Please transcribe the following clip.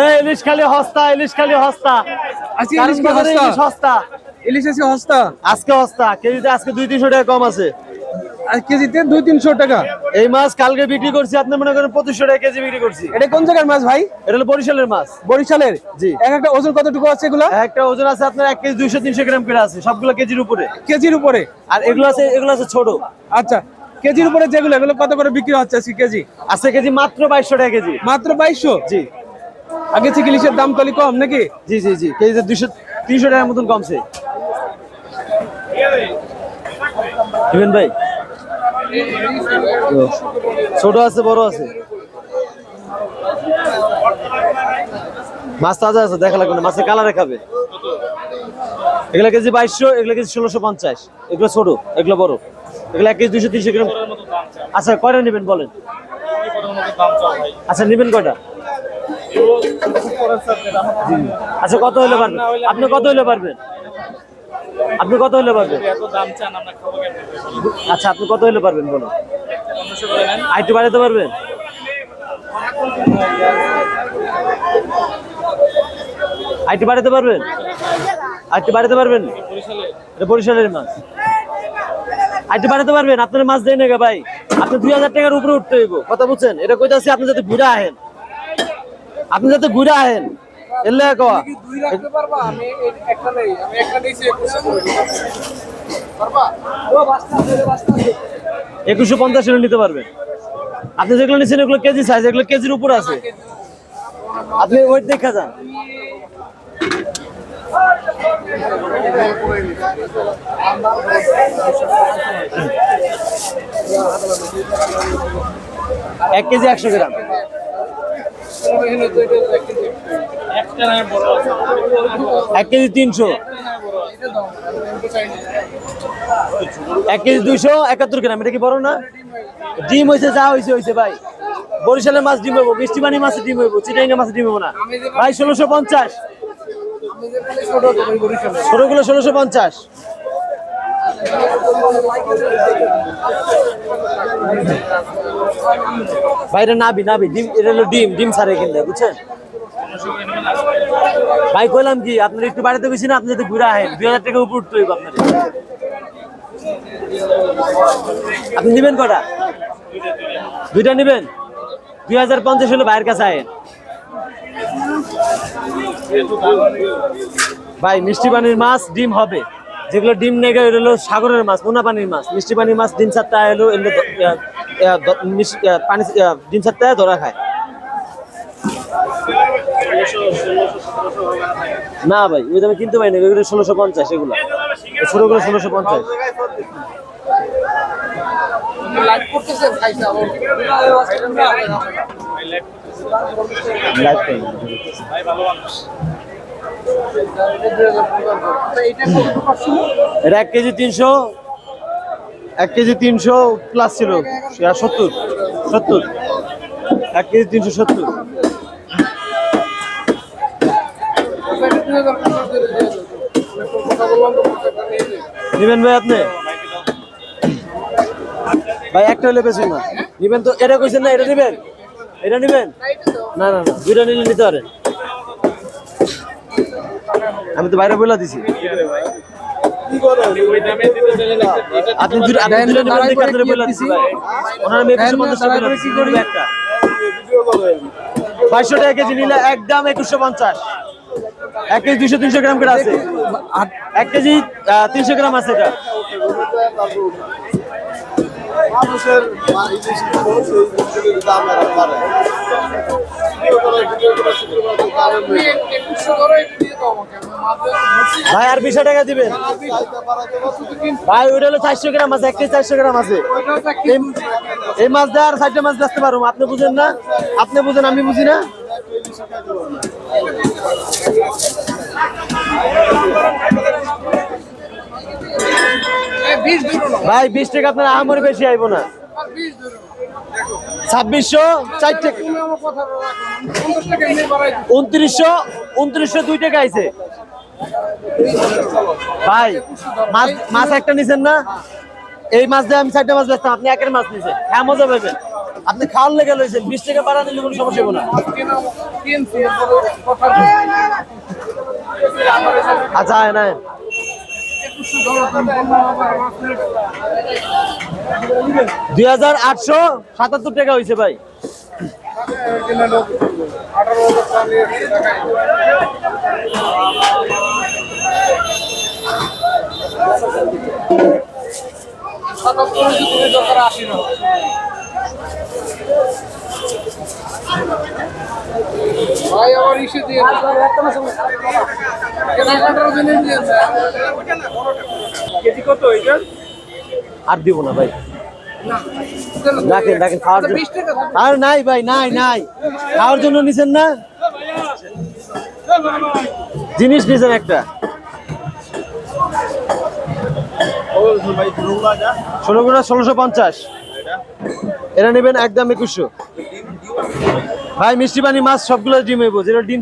এই ইলিশ খালি হস্তা ইলিশ খালি হস্তা। আজকে ইলিশ হস্তা? ইলিশ হস্তা। ইলিশ আছে হস্তা? আজকে হস্তা কেজিতে আজকে দুই তিনশো টাকা কম আছে। কেজিতে দুই তিনশো টাকা? এই মাছ কালকে বিক্রি করছি আপনি মনে করেন পঁচিশশো টাকা কেজি বিক্রি করছি। এটা কোন জায়গার মাছ ভাই? এটা হলো বরিশালের মাছ। বরিশালের? জি। এক একটা ওজন কতটুকু আছে এগুলো? একটা ওজন আছে আপনার এক কেজি দুইশো তিনশো গ্রাম করে আছে সবগুলো কেজির উপরে। কেজির উপরে? আর এগুলো আছে এগুলো আছে ছোট। আচ্ছা কেজির উপরে যেগুলো এগুলো কত করে বিক্রি হচ্ছে আজকে কেজি? আছে কেজি মাত্র বাইশশো টাকা কেজি। মাত্র বাইশশো? জি। আগে থেকে ইলিশের দাম তলি কম নাকি? জি জি জি। কেজিতে দুইশো তিনশো টাকার মতন কমছে। হিমেন ভাই। ছোট আছে বড় আছে? মাছ তাজা আছে দেখা লাগবে না। মাছের কালারে খাবে। এগুলো কেজি বাইশশো এগুলো কেজি ষোলোশো পঞ্চাশ। এগুলো ছোট এগুলো বড়। এগুলো এক কেজি দুইশো তিনশো গ্রাম। আচ্ছা কয়টা নেবেন বলেন? আচ্ছা নেবেন কয়টা? আচ্ছা কত হলে পারবেন আপনি কত হলে পারবেন আপনি কত হলে পারবেন আচ্ছা আপনি কত হলে পারবেন বলুন? আইটু বাড়াতে পারবেন? আইটু বাড়াতে পারবেন? আইটু বাড়াতে পারবেন? বরিশালের মাছ। আইটু বাড়াতে পারবেন আপনার মাছ দেয় না ভাই। আপনি দুই হাজার টাকার উপরে উঠতে হইব। কথা বুঝছেন? এটা কইতাছি আপনি যাতে ঘুরে আহেন। আপনি যাতে ঘুরে আহেন। এলে কয়া একুশশো পঞ্চাশ নিতে পারবেন। আপনি যেগুলো নিচ্ছেন এগুলো কেজি সাইজ এগুলো কেজির উপর আছে। আপনি ওয়েট দেখা যান। এক কেজি একশো গ্রাম। এক কেজি তিনশো। এক কেজি দুইশো, একাত্তর গ্রাম। এটা কি বড় না? ডিম হয়েছে যা হয়েছে হয়েছে ভাই। বরিশালের মাছ ডিম হইব, মিষ্টি পানি মাছের ডিম হইব চিটাইঙ্গা মাছের ডিম হইব না। ভাই, ষোলোশো পঞ্চাশ। ছোটগুলো ষোলোশো পঞ্চাশ। ভাইটা নাবি নাবি ডিম, এটা হলো ডিম ডিম ছাড়ে কিনলে বুঝছেন? ভাই, কইলাম কি, আপনার একটু বাড়িতে বেশি না, আপনি যদি ঘুরে আহেন, দুই হাজার টাকা উপর উঠতে আপনার আপনি নেবেন কটা? দুইটা নিবেন? দুই হাজার পঞ্চাশ হলে ভাইয়ের কাছে আয়েন ভাই মিষ্টি পানির মাছ ডিম হবে। যেগুলো ডিম নেগে হলো সাগরের মাছ মোনা পানির মাছ। মিষ্টি পানির মাছ ডিম চারটা এলো আহ, পানি ডিম চারটা ধরা খায়। না ভাই ওই দামে কিনতে পারি না ওইগুলো ষোলোশো পঞ্চাশ এগুলো। ছোটগুলো ষোলোশো পঞ্চাশ। লাইভ টাইম এটা এক কেজি তিনশো এক কেজি তিনশো প্লাস ছিল। সত্তর সত্তর। এক কেজি তিনশো সত্তর। নিবেন ভাই আপনি? ভাই একটা হলে বেশি না। নিবেন তো এটা কইছেন না এটা নিবেন? এটা নিবেন না না না দুইটা নিলে নিতে পারেন আমি তো বাইরে বলে দিছি আপনি দুটো আপনি দুটো নেবেন দেখে আপনারা বলে দিছি ওনার মেয়ে কিছু পঞ্চাশ টাকা কি করবে একটা বাইশশো টাকা কেজি নিলে একদম একুশশো পঞ্চাশ এক কেজি তিনশো গ্রাম করে আছে এক কেজি তিনশো গ্রাম আছে এটা মানুষের দাম বাড়ে ভাই আর বিশ টাকা দিবেন? ভাই ওইটা হলো চারশো গ্রাম আছে এক কেজি চারশো গ্রাম আছে। এই- মাছ দেওয়ার আর চারটে মাছ বেচতে পারব আপনি বুঝেন না? আপনি বুঝেন আমি বুঝি না? ভাই বিশ টাকা আপনার আমার বেশি আইব না। ছাব্বিশশো চার টাকা। উনত্রিশশো উনত্রিশশো দুই টাকা আইছে। ভাই মাছ মাছ একটা নিছেন না? এই মাছ দিয়ে আমি চারটা মাছ বেচতাম আপনি একের মাছ নিছেন। হ্যাঁ মজা পাবেন। আপনি খাওয়ার লেগে লইছেন বিশ টাকা বাড়া নিলে কোনো সমস্যা হবে না। আচ্ছা না দুই হাজার আটশো সাতাত্তর টাকা হয়েছে ভাই। সাতাত্তর আশি ইসে দিয়ে জন্য দিয়েছে কেজি কত এটা আর দিব না ভাই। রাখেন রাখেন খাওয়ার জন্য আর নাই ভাই নাই নাই। খাওয়ার জন্য নিছেন না? জিনিস নিছেন একটা। ষোলো গুণা ষোলোশো পঞ্চাশ। এটা নেবেন একদম একুশশো। ভাই মিষ্টি পানি মাছ সবগুলো ডিম হইব যেটা ডিম